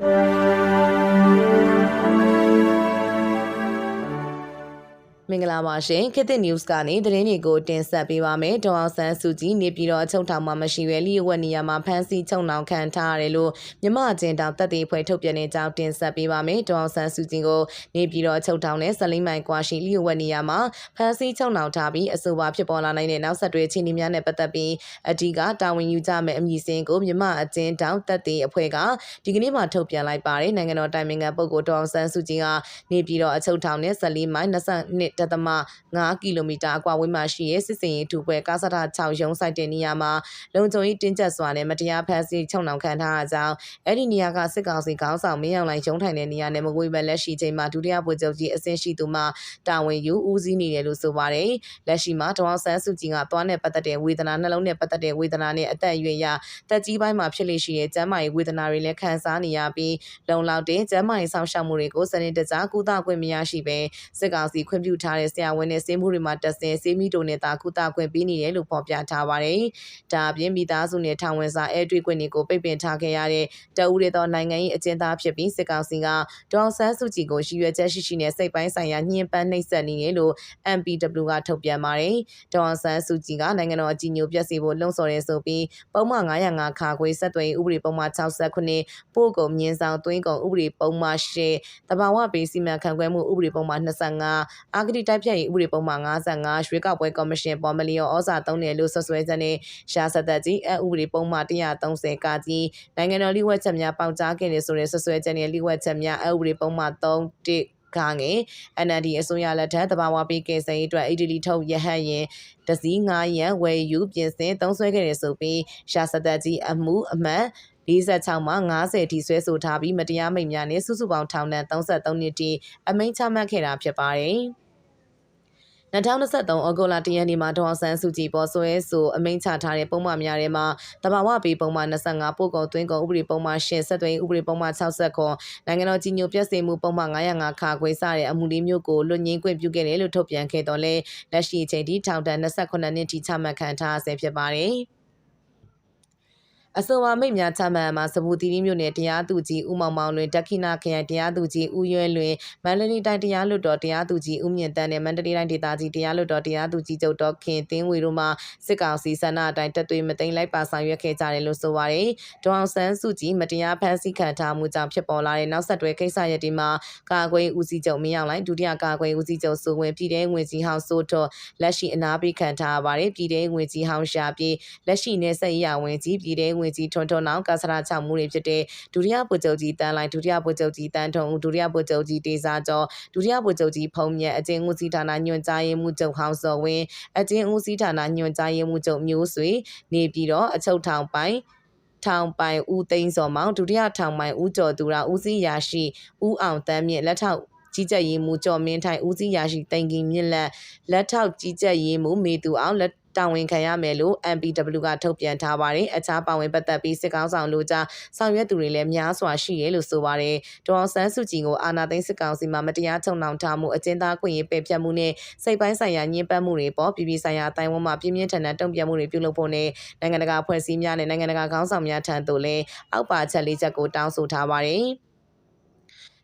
you မင်္ဂလာပါရှင်ခေတ်သစ် news ကနေသတင်းတွေကိုတင်ဆက်ပေးပါမယ်။ဒေါအောင်ဆန်းစုကြည်နေပြည်တော်အချုပ်ထောင်မှာမရှိဘဲလျှို့ဝှက်နေရမှာဖမ်းဆီးချုပ်နှောင်ခံထားရတယ်လို့မြမအကျဉ်းတောင်တပ်တွေဖွဲ့ထုတ်ပြန်တဲ့အကြောင်းတင်ဆက်ပေးပါမယ်။ဒေါအောင်ဆန်းစုကြည်ကိုနေပြည်တော်အချုပ်ထောင်နဲ့ဇလိမ့်မိုင်ကွာရှိလျှို့ဝှက်နေရမှာဖမ်းဆီးချုပ်နှောင်ထားပြီးအဆိုပါဖြစ်ပေါ်လာနိုင်တဲ့နောက်ဆက်တွဲအခြေအနေများနဲ့ပတ်သက်ပြီးအဓိကတာဝန်ယူကြမယ့်အမည်စင်းကိုမြမအကျဉ်းတောင်တပ်တွေအဖွဲ့ကဒီကနေ့မှထုတ်ပြန်လိုက်ပါတယ်။နိုင်ငံတော်တိုင်ပင်ခံပုဂ္ဂိုလ်ဒေါအောင်ဆန်းစုကြည်ကနေပြည်တော်အချုပ်ထောင်နဲ့ဇလိမ့်မိုင်22တသမ9ကီလိုမီတာအကွာဝေးမှာရှိတဲ့စစ်စင်ရေးထူပွဲကားစတာ6ရုံးဆိုင်တဲ့နေရာမှာလုံခြုံရေးတင်းကျပ်စွာနဲ့မတရားဖမ်းဆီးချုပ်နှောင်ခံထားရကြောင်းအဲ့ဒီနေရာကစစ်ကောင်စီခေါင်းဆောင်မင်းအောင်လှိုင်ရုံးထိုင်တဲ့နေရာနဲ့မကွေးပဲလက်ရှိချိန်မှာဒုတိယဗိုလ်ချုပ်ကြီးအဆင့်ရှိသူမှတာဝန်ယူဦးစီးနေတယ်လို့ဆိုပါတယ်လက်ရှိမှာဒေါအောင်ဆန်းစုကြည်ကသွားနဲ့ပတ်သက်တဲ့ဝေဒနာနှလုံးနဲ့ပတ်သက်တဲ့ဝေဒနာနဲ့အသက်အရွယ်ရတက်ကြီးပိုင်းမှာဖြစ်လေရှိတဲ့ကျန်းမာရေးဝေဒနာတွေလည်းခံစားနေရပြီးလုံလောက်တဲ့ကျန်းမာရေးဆောင်ရှောက်မှုတွေကိုစနစ်တကျကုသခွင့်မရရှိပဲစစ်ကောင်စီခွင့်ပြုထားတဲ့ဆရာဝန်နဲ့ဆေးမှုတွေမှာတက်ဆင်ဆေးမီတိုနဲ့တာကုသခွင့်ပေးနေတယ်လို့ဖော်ပြထားပါတယ်။ဒါအပြင်မိသားစုနဲ့ထောင်ဝင်စာအဲတွေ့ခွင့်တွေကိုပိတ်ပင်ထားခဲ့ရတဲ့တအူးရသောနိုင်ငံရေးအကျဉ်းသားဖြစ်ပြီးစစ်ကောင်စီကဒေါအောင်ဆန်းစုကြည်ကိုရည်ရွယ်ချက်ရှိရှိနဲ့စိတ်ပိုင်းဆိုင်ရာညှဉ်းပန်းနှိပ်စက်နေတယ်လို့ MPW ကထုတ်ပြန်ပါတယ်။ဒေါအောင်ဆန်းစုကြည်ကနိုင်ငံတော်အကြီးအကျယ်ပြည့်စုံဖို့လှုံ့ဆော်ရဲဆိုပြီးပုံမှန်905ခါခွေဆက်သွယ်ဥပဒေပုံမှန်69ပို့ကုန်မြင်းဆောင်သွင်းကုန်ဥပဒေပုံမှန်10တဘာဝပေးစီမံခန့်ခွဲမှုဥပဒေပုံမှန်25အာဂတိတိုက်ဖြတ်ရေးဥပဒေပုံမှန်55ရွေးကောက်ပွဲကော်မရှင်ပေါ်မလီယောဩဇာသုံးတယ်လို့ဆွဆွဲချက်နဲ့ရှာဆက်သက်ကြီးအဥပဒေပုံမှန်130ကကြီးနိုင်ငံတော်လိဝက်ချက်များပေါက်ကြားခဲ့တယ်ဆိုတဲ့ဆွဆွဲချက်နဲ့လိဝက်ချက်များအဥပဒေပုံမှန်3တစ်ကငယ် NLD အစိုးရလက်ထက်တဘာဝပေးကယ်ဆယ်ရေးအတွက် ADD ထုတ်ရဟတ်ရင်တစည်း9ရန်ဝယ်ယူပြင်ဆင်သုံးဆွဲခဲ့တယ်ဆိုပြီးရှာစသက်ကြီးအမှုအမှန်46မှ90ထိဆွဲဆိုထားပြီးမတရားမိတ်များနဲ့စုစုပေါင်းထောင်ဒဏ်33နှစ်ထိအမိန့်ချမှတ်ခဲ့တာဖြစ်ပါတယ်။ 2023ဩဂုတ်လ1ရက်နေ့မှာဒေါအောင်ဆန်းစုကြည်ပေါ်ဆွဲဆိုအမိန့်ချထားတဲ့ပုံမှန်များထဲမှာတဘာဝပေးပုံမှန်25ပို့ကုန်သွင်းကုန်ဥပဒေပုံမှန်10ဆက်သွင်းဥပဒေပုံမှန်60ခွန်နိုင်ငံတော်ကြီးညိုပြည့်စုံမှုပုံမှန်905ခါခွေစတဲ့အမှုလေးမျိုးကိုလွတ်ငင်းခွင့်ပြုခဲ့တယ်လို့ထုတ်ပြန်ခဲ့တော့လဲလက်ရှိအချိန်ထိထောင်ဒဏ်28နှစ်ထိချမှတ်ခံထားဆဲဖြစ်ပါတယ်။ အဆိုပါမိတ်များချမှန်မှာစပူတီရီမြို့နယ်တရားသူကြီးဦးမောင်မောင်လွင်တက်ခိနာခရိုင်တရားသူကြီးဦးရွဲလွင်မန္တလေးတိုင်းတရားလွှတ်တော်တရားသူကြီးဦးမြင့်တန်းနဲ့မန္တလေးတိုင်းဒေသကြီးတရားလွှတ်တော်တရားသူကြီးချုပ်တော်ခင်သင်းဝေတို့မှစစ်ကောင်စီဆန္ဒအတိုင်းတက်သွေးမသိမ်းလိုက်ပါဆောင်ရွက်ခဲ့ကြတယ်လို့ဆိုပါတယ်။ဒေါအောင်ဆန်းစုကြည်မတရားဖမ်းဆီးခံထားမှုကြောင့်ဖြစ်ပေါ်လာတဲ့နောက်ဆက်တွဲကိစ္စရပ်တွေမှာကာကွယ်ဦးစီးချုပ်မင်းအောင်လှိုင်ဒုတိယကာကွယ်ဦးစီးချုပ်စိုးဝင်းပြည်ထောင်ဝင်ကြီးဟောင်းစိုးတော်လက်ရှိအနာပေးခံထားရပါတယ်။ပြည်ထောင်ဝင်ကြီးဟောင်းရှာပြည်လက်ရှိနေဆက်ရဝင်ကြီးပြည်ထောင်ဝင်ကြီးထွန်းထွန်းအောင်ကာစရာချမှုတွေဖြစ်တဲ့ဒုတိယဗိုလ်ချုပ်ကြီးတန်းလိုက်ဒုတိယဗိုလ်ချုပ်ကြီးတန်းထုံဒုတိယဗိုလ်ချုပ်ကြီးတေစာကျော်ဒုတိယဗိုလ်ချုပ်ကြီးဖုံးမြတ်အကျဉ်းဦးစီးဌာနညွှန်ကြားရေးမှူးချုပ်ဟောင်းစောဝင်းအကျဉ်းဦးစီးဌာနညွှန်ကြားရေးမှူးချုပ်မျိုးဆွေနေပြီးတော့အချုပ်ထောင်ပိုင်းထောင်ပိုင်ဦးသိန်းစော်မောင်ဒုတိယထောင်ပိုင်ဦးကျော်သူရဦးစီးရာရှိဦးအောင်တန်းမြင့်လက်ထောက်ကြီးကြပ်ရေးမှူးကျော်မင်းထိုင်ဦးစီးရာရှိတိုင်ကီမြင့်လက်လက်ထောက်ကြီးကြပ်ရေးမှူးမေသူအောင်လက် တာဝန်ခံရမယ်လို့ MPW ကထုတ်ပြန်ထားပါတယ်။အခြားပါဝင်ပတ်သက်ပြီးစစ်ကောင်းဆောင်တို့ကြားဆောင်ရွက်သူတွေလည်းများစွာရှိရလို့ဆိုပါတယ်။ဒေါအောင်ဆန်းစုကြည်ကိုအာဏာသိမ်းစစ်ကောင်စီမှမတရားချုပ်နှောင်ထားမှုအကျဉ်းသားခွင့်ရေးပယ်ဖျက်မှုနဲ့စိတ်ပိုင်းဆိုင်ရာညှဉ်းပန်းမှုတွေပေါ်ပြည်ပြည်ဆိုင်ရာအတိုင်းအဝန်မှပြင်းပြင်းထန်ထန်တုံ့ပြန်မှုတွေပြုလုပ်ဖို့နဲ့နိုင်ငံတကာဖွဲ့စည်းများနဲ့နိုင်ငံတကာခေါင်းဆောင်များထံသို့လည်းအောက်ပါချက်လေးချက်ကိုတောင်းဆိုထားပါတယ်။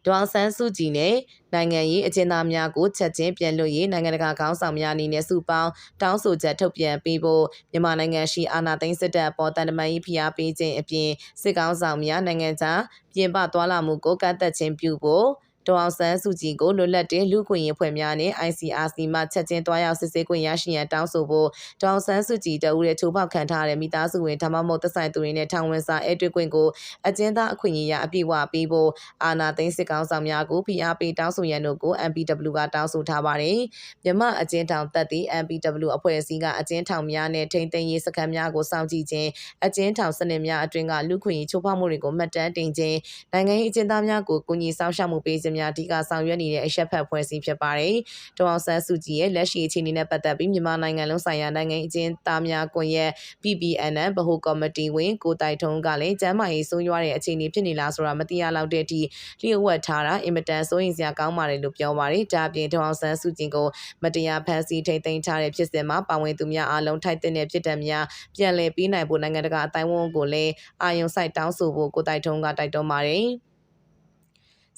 ဒေါအောင်ဆန်းစုကြည်နဲ့နိုင်ငံရေးအကျဉ်းသားများကိုချက်ချင်းပြန်လွှတ်ရေးနိုင်ငံတကာခေါင်းဆောင်များအနေနဲ့စုပေါင်းတောင်းဆိုချက်ထုတ်ပြန်ပေးဖို့မြန်မာနိုင်ငံရှိအာဏာသိမ်းစစ်တပ်ပေါ်တန်တမန်ရေးဖိအားပေးခြင်းအပြင်စစ်ကောင်းဆောင်များနိုင်ငံခြားပြင်ပသွားလာမှုကိုကန့်သက်ခြင်းပြုဖို့ ဒေါအောင်ဆန်းစုကြည်ကိုလွတ်လပ်တဲ့လူခွင့်ရေးဖွဲ့များနဲ့ ICRC မှချက်ချင်းတွားရောက်စစ်ဆေးခွင့်ရရှိရန်တောင်းဆိုဖို့ဒေါအောင်ဆန်းစုကြည်တအူရဲ့ချိုးဖောက်ခံထားတဲ့မိသားစုဝင်ဒါမှမဟုတ်သက်ဆိုင်သူတွေနဲ့ထောင်ဝင်စာအဲတွေ့ခွင့်ကိုအကျဉ်းသားအခွင့်အရေးအပြည့်အဝပေးဖို့အာဏာသိမ်းစစ်ကောင်ဆောင်များကိုဖိအားပေးတောင်းဆိုရန်တို့ကို MPW ကတောင်းဆိုထားပါတယ်။မြမအကျဉ်းထောင်တပ်သည့် MPW အဖွဲ့အစည်းကအကျဉ်းထောင်များနဲ့ထိန်းသိမ်းရေးစခန်းများကိုစောင့်ကြည့်ခြင်းအကျဉ်းထောင်စနစ်များအတွင်းကလူခွင့်ရေးချိုးဖောက်မှုတွေကိုမှတ်တမ်းတင်ခြင်းနိုင်ငံရေးအကျဉ်းသားများကိုကူညီဆောင်ရှောက်မှုပေးခြင်းများအဓိကဆောင်ရွက်နေတဲ့အရက်ဖက်ဖွဲ့စည်းဖြစ်ပါတယ်။ဒေါအောင်ဆန်းစုကြည်ရဲ့လက်ရှိအခြေအနေနဲ့ပတ်သက်ပြီးမြန်မာနိုင်ငံလုံးဆိုင်ရာနိုင်ငံအကျဉ်းသားများကွန်ရက် PPNN ဗဟိုကော်မတီဝင်ကိုတိုင်ထုံးကလည်းကျမ်းမာရေးဆိုးရွားတဲ့အခြေအနေဖြစ်နေလားဆိုတာမသိရလောက်တဲ့အထိလျှို့ဝှက်ထားတာအင်မတန်စိုးရိမ်စရာကောင်းပါတယ်လို့ပြောပါတယ်။ဒါအပြင်ဒေါအောင်ဆန်းစုကြည်ကိုမတရားဖမ်းဆီးထိန်းသိမ်းထားတဲ့ဖြစ်စဉ်မှာပါဝင်သူများအားလုံးထိုက်တဲ့ဖြစ်တံများပြန်လည်ပေးနိုင်ဖို့နိုင်ငံတကာအတိုင်းအဝန်ကိုလည်းအာရုံစိုက်တောင်းဆိုဖို့ကိုတိုင်ထုံးကတိုက်တွန်းပါတယ်။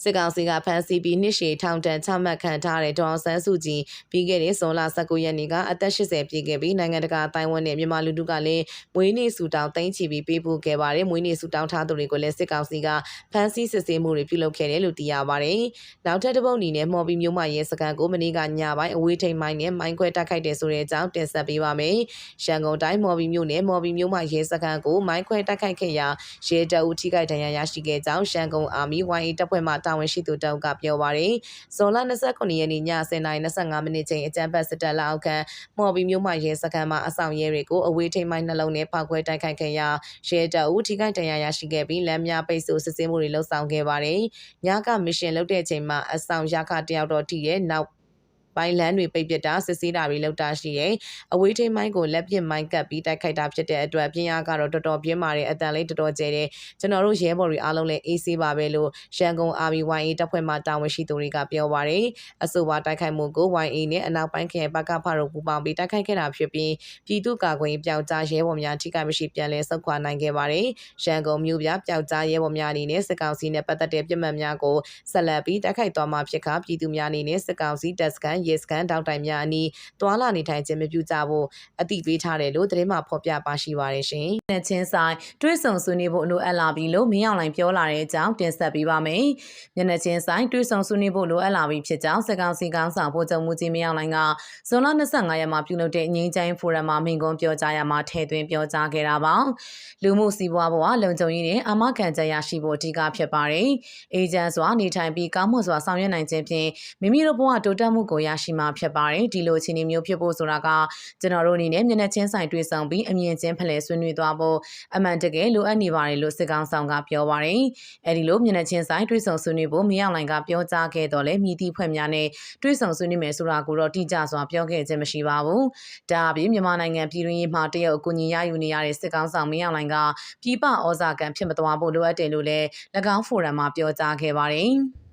စစ်ကောင်စီကဖမ်းဆီးပြီးနှစ်ရှည်ထောင်ဒဏ်ချမှတ်ခံထားတဲ့ဒေါအောင်ဆန်းစုကြည်ပြီးခဲ့တဲ့ဇွန်လ19ရက်နေ့ကအသက်80ပြည့်ခဲ့ပြီးနိုင်ငံတကာအတိုင်းအဝန်နဲ့မြန်မာလူထုကလည်းမွေးနေ့စုတောင်းသိမ်းချပြီးပေးပို့ခဲ့ပါတယ်မွေးနေ့စုတောင်းထားသူတွေကိုလည်းစစ်ကောင်စီကဖမ်းဆီးစစ်ဆေးမှုတွေပြုလုပ်ခဲ့တယ်လို့သိရပါတယ်နောက်ထပ်တစ်ပုတ်အနေနဲ့မော်ဘီမျိုးမရဲစကန်ကိုမနေ့ကညပိုင်းအဝေးထိန်မိုင်းနဲ့မိုင်းခွဲတိုက်ခိုက်တယ်ဆိုတဲ့အကြောင်းတင်ဆက်ပေးပါမယ်ရန်ကုန်တိုင်းမော်ဘီမျိုးနဲ့မော်ဘီမျိုးမရဲစကန်ကိုမိုင်းခွဲတိုက်ခိုက်ခဲ့ရာရဲတပ်ဦးထိခိုက်ဒဏ်ရာရရှိခဲ့ကြောင်းရန်ကုန်အာမီ YA တပ်ဖွဲ့မှတာဝန်ရှိသူတအုပ်ကပြောပါရယ်ဇွန်လ29ရက်နေ့ည10:25မိနစ်ချိန်အကြမ်းဖက်စစ်တပ်လက်အောက်ခံမော်ဘီမျိုးမှရဲစခန်းမှာအဆောင်ရဲတွေကိုအဝေးထိန်မိုင်းနှလုံးနဲ့ဖောက်ခွဲတိုက်ခိုက်ခဲ့ရာရဲတပ်ဦးထိခိုက်ဒဏ်ရာရရှိခဲ့ပြီးလမ်းများပိတ်ဆို့စစ်ဆေးမှုတွေလှုပ်ဆောင်ခဲ့ပါတယ်ညကမရှင်လုပ်တဲ့အချိန်မှာအဆောင်ရခတယောက်တော့တည်ရဲ့နောက် ပိုင်းလမ်းတွေပိတ်ပစ်တာစစ်ဆေးတာတွေလုပ်တာရှိတယ်။အဝေးထိန်မိုင်းကိုလက်ပစ်မိုင်းကပ်ပြီးတိုက်ခိုက်တာဖြစ်တဲ့အတွက်ပြင်းအားကတော့တော်တော်ပြင်းပါတယ်အတန်လေးတော်တော်ကျဲတယ်။ကျွန်တော်တို့ရဲဘော်တွေအားလုံးလည်းအေးဆေးပါပဲလို့ရန်ကုန် RBYA တပ်ဖွဲ့မှတာဝန်ရှိသူတွေကပြောပါတယ်။အဆိုပါတိုက်ခိုက်မှုကို YA နဲ့အနောက်ပိုင်းခရိုင်ဘက်ကဖားတို့ပူးပေါင်းပြီးတိုက်ခိုက်ခဲ့တာဖြစ်ပြီးပြည်သူ့ကာကွယ်ရေးပျောက်ကြားရဲဘော်များထိခိုက်မရှိပြန်လည်ဆုတ်ခွာနိုင်ခဲ့ပါတယ်။ရန်ကုန်မြို့ပြပျောက်ကြားရဲဘော်များအနေနဲ့စစ်ကောင်စီနဲ့ပတ်သက်တဲ့ပြစ်မှတ်များကိုဆက်လက်ပြီးတိုက်ခိုက်သွားမှာဖြစ်ခါပြည်သူများအနေနဲ့စစ်ကောင်စီတပ်စခန်းရဲစခန်းတောက်တိုင်များအနီးတွာလာနေထိုင်ခြင်းမပြုကြဖို့အတိပေးထားတယ်လို့သတင်းမှဖော်ပြပါရှိပါတယ်ရှင်။နဲ့ချင်းဆိုင်တွဲဆုံဆွေးနွေးဖို့လိုအပ်လာပြီလို့မင်းအောင်လှိုင်ပြောလာတဲ့အကြောင်းတင်ဆက်ပေးပါမယ်။မျက်နှာချင်းဆိုင်တွဲဆုံဆွေးနွေးဖို့လိုအပ်လာပြီဖြစ်ကြောင်းစကောင်စီကောင်းဆောင်ဗိုလ်ချုပ်မှုကြီးမင်းအောင်လှိုင်ကဇွန်လ25ရက်မှာပြုလုပ်တဲ့ငင်းချိုင်းဖိုရမ်မှာမိန့်ခွန်းပြောကြားရမှာထည့်သွင်းပြောကြားခဲ့တာပါ။လူမှုစီးပွားဘဝလုံခြုံရေးနဲ့အာမခံချက်ရရှိဖို့အဓိကဖြစ်ပါတယ်။အေဂျင့်စွာနေထိုင်ပြီးကောင်းမွန်စွာဆောင်ရွက်နိုင်ခြင်းဖြင့်မိမိတို့ဘဝတိုးတက်မှုကိုရရှိမှာဖြစ်ပါတယ်။ဒီလိုအခြေအနေမျိုးဖြစ်ဖို့ဆိုတာကကျွန်တော်တို့အနေနဲ့မျက်နှာချင်းဆိုင်တွေ့ဆုံပြီးအမြင်ချင်းဖလှယ်ဆွေးနွေးသွားဖို့အမှန်တကယ်လိုအပ်နေပါတယ်လို့စစ်ကောင်ဆောင်ကပြောပါတယ်။အဲဒီလိုမျက်နှာချင်းဆိုင်တွေ့ဆုံဆွေးနွေးဖို့မရောက်လိုင်ကပြောကြားခဲ့တော့လဲမြည်သည့်ဖွဲ့များနဲ့တွေ့ဆုံဆွေးနွေးမယ်ဆိုတာကိုတော့တိကျစွာပြောခဲ့ခြင်းမရှိပါဘူး။ဒါအပြင်မြန်မာနိုင်ငံပြည်တွင်းရေးမှာတရုတ်အကူအညီရယူနေရတဲ့စစ်ကောင်ဆောင်မရောက်လိုင်ကပြည်ပဩဇာကံဖြစ်မသွားဖို့လိုအပ်တယ်လို့လည်း၎င်းဖိုရမ်မှာပြောကြားခဲ့ပါတယ်။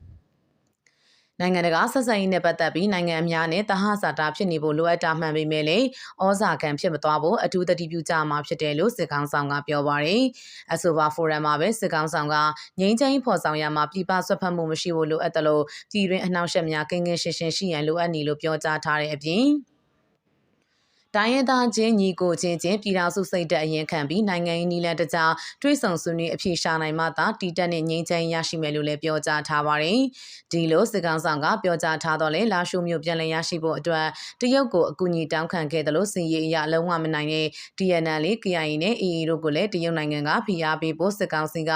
နိုင်ငံတကာဆက်ဆံရေးနဲ့ပတ်သက်ပြီးနိုင်ငံအများနဲ့တဟဇာတာဖြစ်နေဖို့လိုအပ်တာမှန်ပေမဲ့လည်းဩဇာခံဖြစ်မသွားဖို့အထူးသတိပြုကြမှာဖြစ်တယ်လို့စစ်ကောင်ဆောင်ကပြောပါရယ်အဆိုပါဖိုရမ်မှာပဲစစ်ကောင်ဆောင်ကငိမ့်ချင်းဖော်ဆောင်ရမှာပြပဆွတ်ဖက်မှုမရှိဖို့လိုအပ်တယ်လို့ပြည်တွင်းအနှောက်အယှက်များကင်းကင်းရှင်းရှင်းရှိရန်လိုအပ်နေလို့ပြောကြားထားတဲ့အပြင် တိုင်းရင်းသားချင်းညီကိုချင်းချင်းပြည်ထောင်စုစိတ်ဓာတ်အရင်ခံပြီးနိုင်ငံရေးနီလန်တကြားတွဲဆုံဆွေးနွေးအဖြေရှာနိုင်မှသာတည်တက်တဲ့ငြိမ်းချမ်းရရှိမယ်လို့လည်းပြောကြားထားပါတယ်။ဒီလိုစစ်ကောင်ဆောင်ကပြောကြားထားတော့လေလာရှုမျိုးပြန်လည်ရရှိဖို့အတွက်တရုတ်ကိုအကူအညီတောင်းခံခဲ့တယ်လို့စင်ရအရလုံးဝမနိုင်တဲ့ DNL လေး KIA နဲ့ AA တို့ကိုလည်းတရုတ်နိုင်ငံကဖိအားပေးဖို့စစ်ကောင်စီက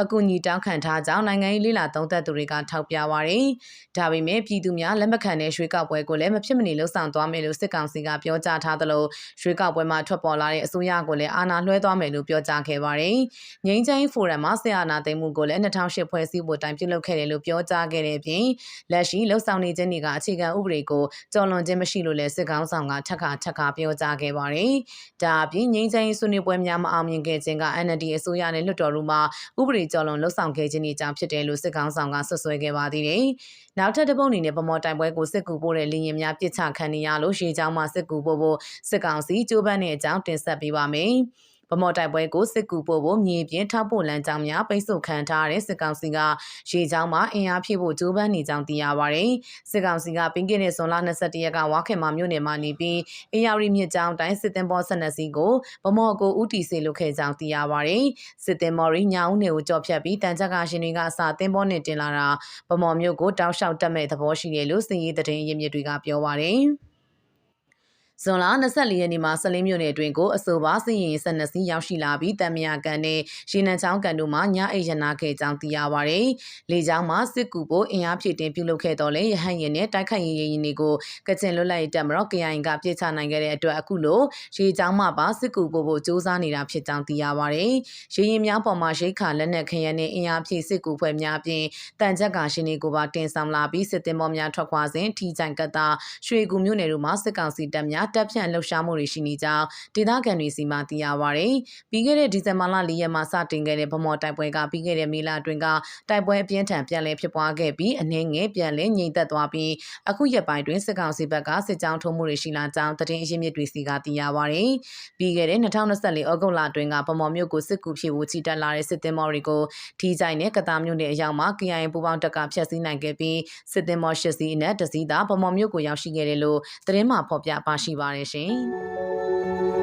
အကူအညီတောင်းခံထားကြောင်းနိုင်ငံရေးလေးလာသုံးသက်သူတွေကထောက်ပြပါတယ်။ဒါပေမဲ့ပြည်သူများလက်မခံတဲ့ရွှေကောက်ပွဲကိုလည်းမဖြစ်မနေလှုံ့ဆော်သွားမယ်လို့စစ်ကောင်စီကပြောကြားထားသလိုရွေးကောက်ပွဲမှာထွက်ပေါ်လာတဲ့အစိုးရကိုလည်းအာဏာလွှဲသွားမယ်လို့ပြောကြားခဲ့ပါတယ်။ငိမ့်ချိုင်းဖိုရမ်မှာဆီအာနာသိမ်းမှုကိုလည်း2008ဖွဲ့စည်းဖို့တိုင်ပြုလုပ်ခဲ့တယ်လို့ပြောကြားခဲ့တဲ့အပြင်လက်ရှိလှုပ်ဆောင်နေခြင်းတွေကအခြေခံဥပဒေကိုကျော်လွန်ခြင်းမရှိလို့လည်းစစ်ကောင်ဆောင်ကထက်ခါထက်ခါပြောကြားခဲ့ပါတယ်။ဒါအပြင်ငိမ့်ချိုင်းဆွေးနွေးပွဲများမအောင်မြင်ခဲ့ခြင်းက NLD အစိုးရနဲ့လွှတ်တော်တို့မှာဥပဒေကျော်လွန်လှုပ်ဆောင်ခဲ့ခြင်းတွေကြောင့်ဖြစ်တယ်လို့စစ်ကောင်ဆောင်ကဆွဆွဲခဲ့ပါသေးတယ်။နောက်ထပ်တစ်ပုတ်အနေနဲ့ဗမော်တိုင်ပွဲကိုစစ်ကူပို့တဲ့လင်းရင်များပြစ်ချခံနေရလို့ရှေးချောင်းမှာစစ်ကူပို့ဖို့စစ်ကောင်စီကြိုးပမ်းတဲ့အကြောင်းတင်ဆက်ပေးပါမယ်။ဗမော်တိုက်ပွဲကိုစစ်ကူပို့ဖို့မြေပြင်ထောက်ပို့လမ်းကြောင်းများပိတ်ဆို့ခံထားတဲ့စစ်ကောင်စီကရေချောင်းမှာအင်အားဖြည့်ဖို့ကြိုးပမ်းနေကြောင်းသိရပါတယ်။စစ်ကောင်စီကပင်ကင်းနဲ့ဇွန်လ22ရက်ကဝါခင်မာမြို့နယ်မှာနေပြီးအင်ယာရီမြစ်ကြောင်းတိုင်းစစ်တင်ဘော12စီးကိုဗမော်ကိုဥတီစေလွတ်ခဲ့ကြောင်းသိရပါတယ်။စစ်တင်မော်ရီညောင်းနယ်ကိုကြော်ဖြတ်ပြီးတန်ချက်ကရှင်တွေကအစာတင်ဘောနဲ့တင်လာတာဗမော်မြို့ကိုတောက်လျှောက်တက်မဲ့သဘောရှိတယ်လို့စစ်ရေးတရင်ရင်းမြစ်တွေကပြောပါတယ်။ ဇွန်လ24ရက်နေ့မှာဆလင်းမြို့နယ်အတွင်းကိုအဆိုပါစစ်ရင်12စီးရောက်ရှိလာပြီးတံမြာကန်နဲ့ရေနံချောင်းကန်တို့မှညအိရနာခဲ့ကြောင်းသိရပါဗျ။လေကြောင်းမှာစစ်ကူဖို့အင်အားဖြည့်တင်ပြုလုပ်ခဲ့တော့လေရဟန်ရင်နဲ့တိုက်ခိုက်ရင်ရင်တွေကိုကချင်လွတ်လပ်ရေးတပ်မတော် KIA ကပြစ်ချနိုင်ခဲ့တဲ့အတွက်အခုလိုရေကြောင်းမှာပါစစ်ကူဖို့ဖို့စ조사နေတာဖြစ်ကြောင်းသိရပါဗျ။ရေရင်များပေါ်မှာရိတ်ခါလက်နက်ခရနဲ့အင်အားဖြည့်စစ်ကူဖွဲ့များပြင်တန်ချက်ကရှင်တွေကိုပါတင်ဆောင်လာပြီးစစ်တင်မောများထွက်ခွာစဉ်ထီကြိုင်ကတာရွှေကူမြို့နယ်တို့မှာစစ်ကောင်စီတပ်များတပ်ဖြန့်လှုပ်ရှားမှုတွေရှိနေကြောင်းဒေသခံတွေစီမှသိရပါဗျ။ပြီးခဲ့တဲ့ဒီဇင်ဘာလ၄ရက်မှာစတင်ခဲ့တဲ့ဗမော်တိုက်ပွဲကပြီးခဲ့တဲ့မေလအတွင်းကတိုက်ပွဲအပြင်းထန်ပြန်လည်ဖြစ်ပွားခဲ့ပြီးအနေငယ်ပြန်လည်ငြိမ်သက်သွားပြီးအခုရက်ပိုင်းတွင်စစ်ကောင်စီဘက်ကစစ်ကြောင်းထုံးမှုတွေရှိလာကြောင်းသတင်းအရင်းမြစ်တွေစီကသိရပါဗျ။ပြီးခဲ့တဲ့2024ဩဂုတ်လအတွင်းကဗမော်မြို့ကိုစစ်ကူဖြစ်ဖို့ချီတက်လာတဲ့စစ်သည်မော်တွေကိုထီးကြိုင်နဲ့ကတားမြို့နယ်အရောက်မှာ KIA ပူပေါင်းတပ်ကဖျက်ဆီးနိုင်ခဲ့ပြီးစစ်သည်မော်၈စီးအနက်တစည်းသာဗမော်မြို့ကိုရောက်ရှိခဲ့တယ်လို့သတင်းမှဖော်ပြပါရှိပါတယ်ရှင်။